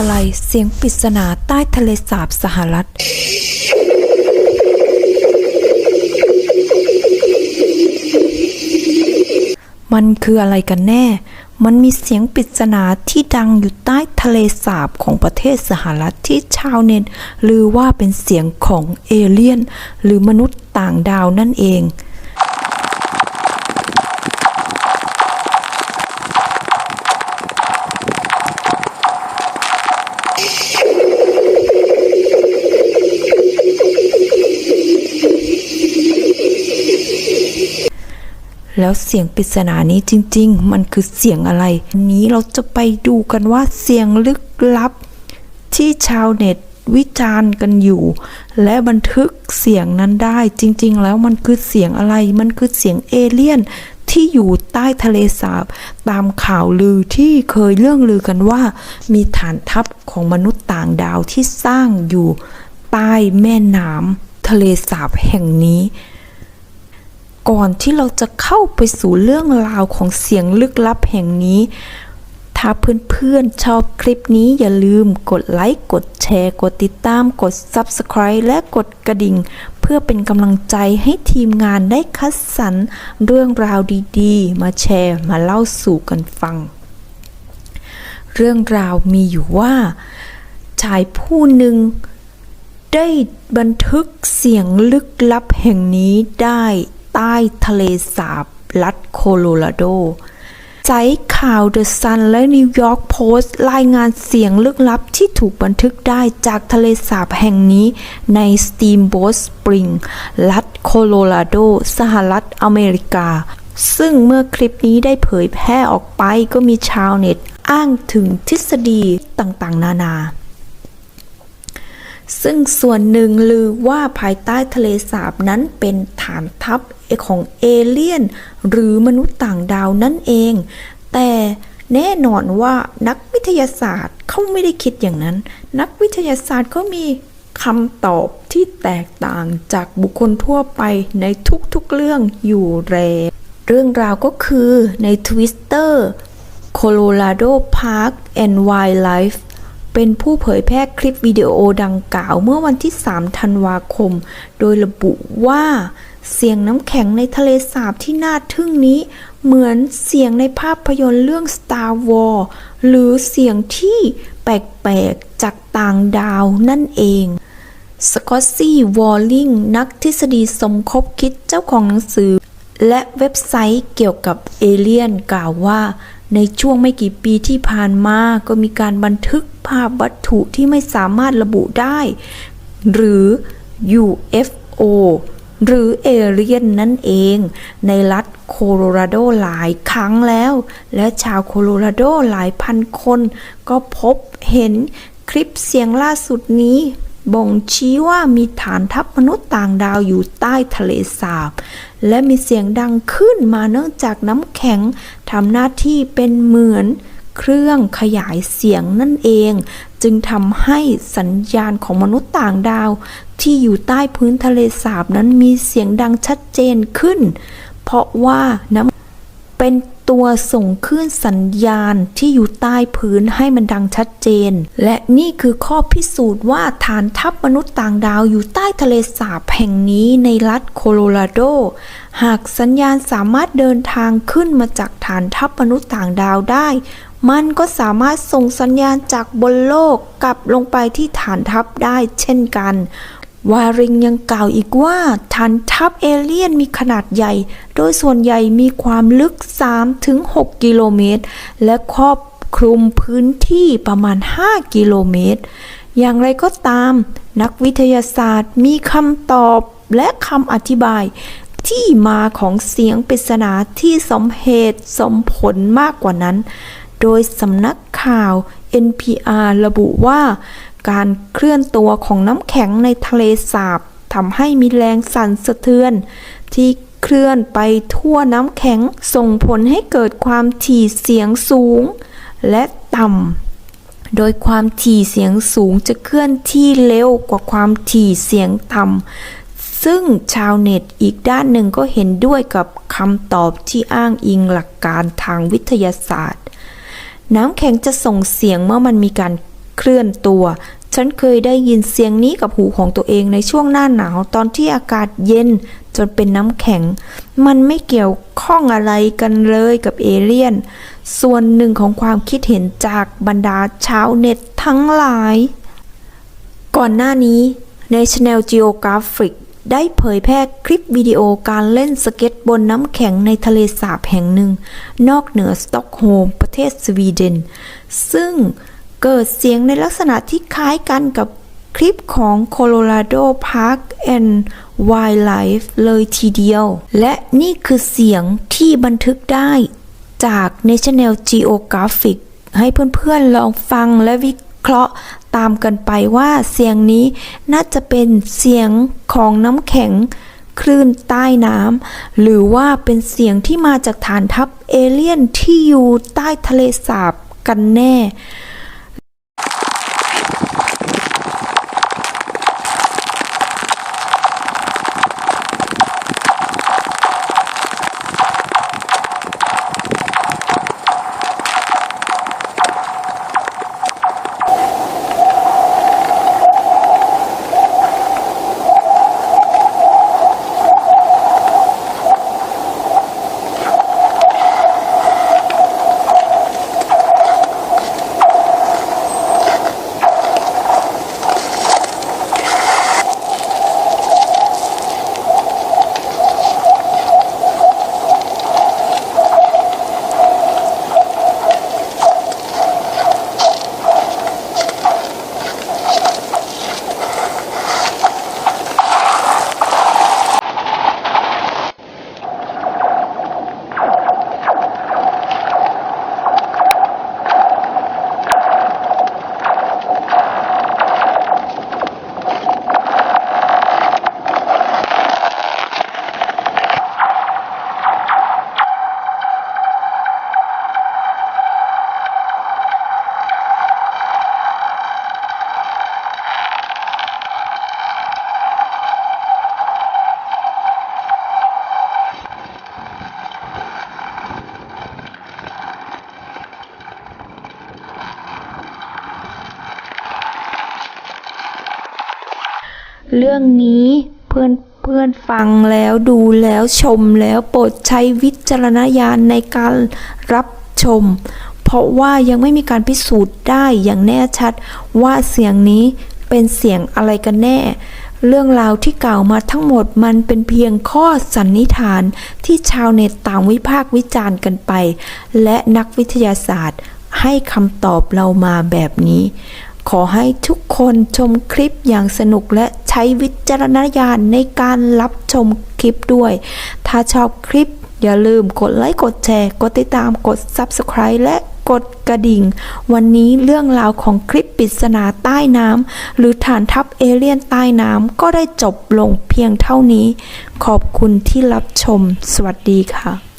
ออะไรเสียงปริศนาใต้ทะเลสาบสหรัฐ มันคืออะไรกันแน่ มันมีเสียงปริศนาที่ดังอยู่ใต้ทะเลสาบของประเทศสหรัฐที่ชาวเน็ตลือว่าเป็นเสียงของเอเลี่ยน หรือมนุษย์ต่างดาวนั่นเอง แล้วเสียงปริศนานี้จริง ๆ มันคือเสียงอะไรนนี้เราจะไปดูกันว่าเสียงลึกลับ ที่ชาวเน็ตวิจารณ์กันอยู่ และบันทึกเสียงนั้นได้จริง ๆ แล้วมันคือเสียงอะไร มันคือเสียงเอเลี่ยนที่อยู่ใต้ทะเลสาบ ตามข่าวลือที่เคยเรื่องลือกันว่า มีฐานทัพของมนุษย์ต่างดาวที่สร้างอยู่ใต้แม่น้ำทะเลสาบแห่งนี้ ก่อนที่เราจะเข้าไปสู่เรื่องราวของเสียงลึกลับแห่งนี้ ถ้าเพื่อนๆชอบคลิปนี้อย่าลืมกดไลค์ กดแชร์ กดติดตาม กด Subscribe และกดกระดิ่ง เพื่อเป็นกำลังใจให้ทีมงานได้คัดสรรเรื่องราวดีๆ มาแชร์มาเล่าสู่กันฟัง เรื่องราวมีอยู่ว่าชายผู้หนึ่งได้บันทึกเสียงลึกลับแห่งนี้ได้ ใต้ทะเลสาบรัฐโคโลราโดใจข่าวเดอะซันและนิวยอร์กโพสต์รายงานเสียงลึกลับที่ถูกบันทึกได้จากทะเลสาบแห่งนี้ในสตีมโบ t สปริง รัฐโคโลราโด สหรัฐอเมริกา ซึ่งเมื่อคลิปนี้ได้เผยแพร่ออกไปก็มีชาวเน็ต อ้างถึงทฤษฎีต่างๆ นานา ซึ่งส่วนหนึ่งลือว่าภายใต้ทะเลสาบนั้นเป็นฐานทัพของเอเลี่ยน หรือมนุษย์ต่างดาวนั่นเอง แต่แน่นอนว่านักวิทยาศาสตร์เขาไม่ได้คิดอย่างนั้น นักวิทยาศาสตร์ก็มีคำตอบที่แตกต่างจากบุคคลทั่วไปในทุกๆเรื่องอยู่แรเรื่องราวก็คือใน Twitter Colorado Park and Wildlife เป็นผู้เผยแพร่คลิปวิดีโอดังกล่าวเมื่อวันที่ 3 ธันวาคม โดยระบุว่า เสียงน้ำแข็งในทะเลสาบที่น่าทึ่งนี้ เหมือนเสียงในภาพยนตร์เรื่อง Star Wars หรือเสียงที่แปลกๆ จากต่างดาวนั่นเองสกอตซี่ วอลลิง นักทฤษฎีสมคบคิดเจ้าของหนังสือ และเว็บไซต์เกี่ยวกับเอเลี่ยนกล่าวว่า ในช่วงไม่กี่ปีที่ผ่านมาก็มีการบันทึกภาพวัตถุที่ไม่สามารถระบุได้ หรือ UFO หรือเอเลียนนั่นเอง ในรัฐโคโลราโดหลายครั้งแล้ว และชาวโคโลราโดหลายพันคน ก็พบเห็นคลิปเสียงล่าสุดนี้ บ่งชี้ว่ามีฐานทัพมนุษย์ต่างดาวอยู่ใต้ทะเลสาบ และมีเสียงดังขึ้นมาเนื่องจากน้ำแข็งทำหน้าที่เป็นเหมือนเครื่องขยายเสียงนั่นเอง จึงทำให้สัญญาณของมนุษย์ต่างดาว ที่อยู่ใต้พื้นทะเลสาบนั้นมีเสียงดังชัดเจนขึ้น เพราะว่าน้ำเป็น ตัวส่งคลื่นสัญญาณที่อยู่ใต้พื้นให้มันดังชัดเจน และนี่คือข้อพิสูจน์ว่าฐานทัพมนุษย์ต่างดาวอยู่ใต้ทะเลสาบแห่งนี้ในรัฐโคโลราโด หากสัญญาณสามารถเดินทางขึ้นมาจากฐานทัพมนุษย์ต่างดาวได้ มันก็สามารถส่งสัญญาณจากบนโลกกลับลงไปที่ฐานทัพได้เช่นกัน วาริงยังกล่าวอีกว่าฐานทัพเอเลียนมีขนาดใหญ่ โดยส่วนใหญ่มีความลึก 3-6 กิโลเมตร และครอบคลุมพื้นที่ประมาณ 5 กิโลเมตร อย่างไรก็ตาม นักวิทยาศาสตร์มีคำตอบและคำอธิบายที่มาของเสียงปริศนาที่สมเหตุสมผลมากกว่านั้น โดยสำนักข่าว NPR ระบุว่า การเคลื่อนตัวของน้ำแข็งในทะเลสาบทำให้มีแรงสั่นสะเทือน ที่เคลื่อนไปทั่วน้ำแข็งส่งผลให้เกิดความถี่เสียงสูง และต่ำ โดยความถี่เสียงสูงจะเคลื่อนที่เร็วกว่าความถี่เสียงต่ำ ซึ่งชาวเน็ตอีกด้านหนึ่งก็เห็นด้วยกับคำตอบที่อ้างอิงหลักการทางวิทยาศาสตร์ น้ำแข็งจะส่งเสียงเมื่อมันมีการ เคลื่อนตัว ฉันเคยได้ยินเสียงนี้กับหูของตัวเองในช่วงหน้าหนาวตอนที่อากาศเย็นจนเป็นน้ำแข็ง มันไม่เกี่ยวข้องอะไรกันเลยกับเอเลี่ยน ส่วนหนึ่งของความคิดเห็นจากบรรดาชาวเน็ตทั้งหลาย ก่อนหน้านี้ National Geographic ได้เผยแพร่คลิปวิดีโอการเล่นสเก็ตบนน้ำแข็งในทะเลสาบแห่งหนึ่ง นอกเหนือสต็อกโฮล์มประเทศสวีเดน ซึ่ง เกิดเสียงในลักษณะที่คล้ายกันกับคลิปของ Colorado Park and Wildlife เลยทีเดียว และนี่คือเสียงที่บันทึกได้จาก National Geographic ให้เพื่อนๆลองฟังและวิเคราะห์ตามกันไปว่าเสียงนี้น่าจะเป็นเสียงของน้ำแข็งคลื่นใต้น้ำหรือว่าเป็นเสียงที่มาจากฐานทัพเอเลี่ยนที่อยู่ใต้ทะเลสาบกันแน่ เรื่องนี้เพื่อนเพื่อนฟังแล้วดูแล้วชมแล้วโปรดใช้วิจารณญาณในการรับชม เพราะว่ายังไม่มีการพิสูจน์ได้อย่างแน่ชัดว่าเสียงนี้เป็นเสียงอะไรกันแน่ เรื่องราวที่กล่าวมาทั้งหมดมันเป็นเพียงข้อสันนิษฐานที่ชาวเน็ตต่างวิพากษ์วิจารณ์กันไป และนักวิทยาศาสตร์ให้คำตอบเรามาแบบนี้ ขอให้ทุกคนชมคลิปอย่างสนุกและใช้วิจารณญาณในการรับชมคลิปด้วย ถ้าชอบคลิปอย่าลืมกดไลค์กดแชร์ กดติดตามกด Subscribe และกดกระดิ่ง วันนี้เรื่องราวของคลิปปริศนาใต้น้ำหรือฐานทัพเอเลี่ยนใต้น้ำก็ได้จบลงเพียงเท่านี้ ขอบคุณที่รับชม สวัสดีค่ะ